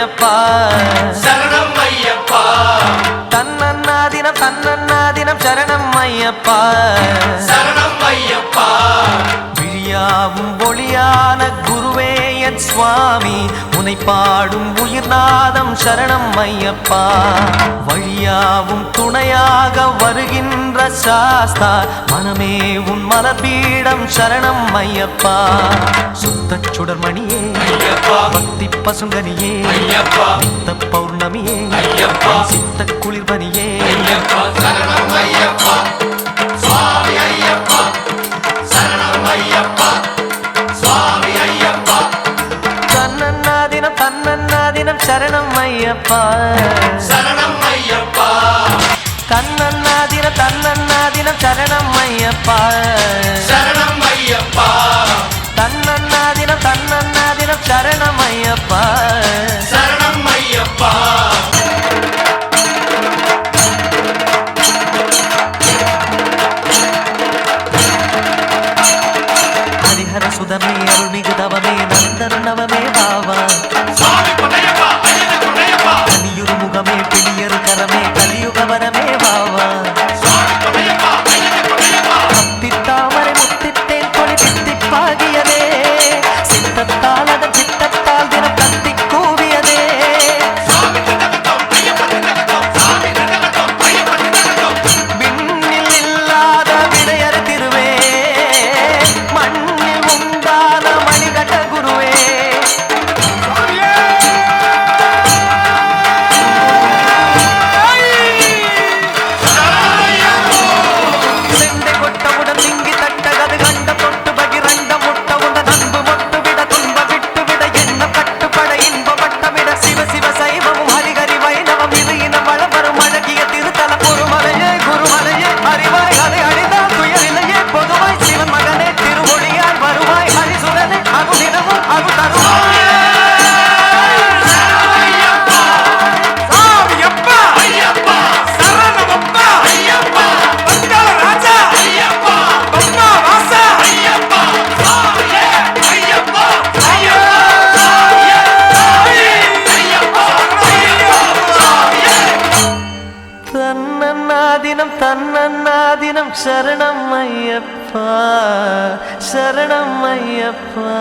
ஐயப்பா சரணம் ஐயப்பா தன்னன்னா தினம் தன்னன்னா தினம் சரணம் ஐயப்பா சரணம் ஐயப்பா விழியாவும் ஒளியான என் சுவாமி. உனை பாடும் உயிர்நாதம் சரணம் ஐயப்பா. வழியாவும் துணையாக வருகின்ற சாஸ்தா மனமே உன் மலபீடம் சரணம் ஐயப்பா. சுத்த சுடர்மணியே பக்தி பசுங்கனியே பௌர்ணமியே சித்த குளிர்பனியே சரணம் ஐயப்பா. சரணம் ஐயப்பா. கண்ணண்ணா தினம் தன்னண்ணா தினம் சரணம் ஐயப்பா. சரணம் ஐயப்பா. தன்னண்ணா தினம் தன்னண்ணா தினம் சரணம் ஐயப்பா. சரணம் ஐயப்பா. சுதமே அருள்மிகு தவமே நந்தன நவமே பாவா. அண்ணாதினம் தன்னண்ணாதினம் சரணம் ஐயப்பா சரணம் ஐயப்பா.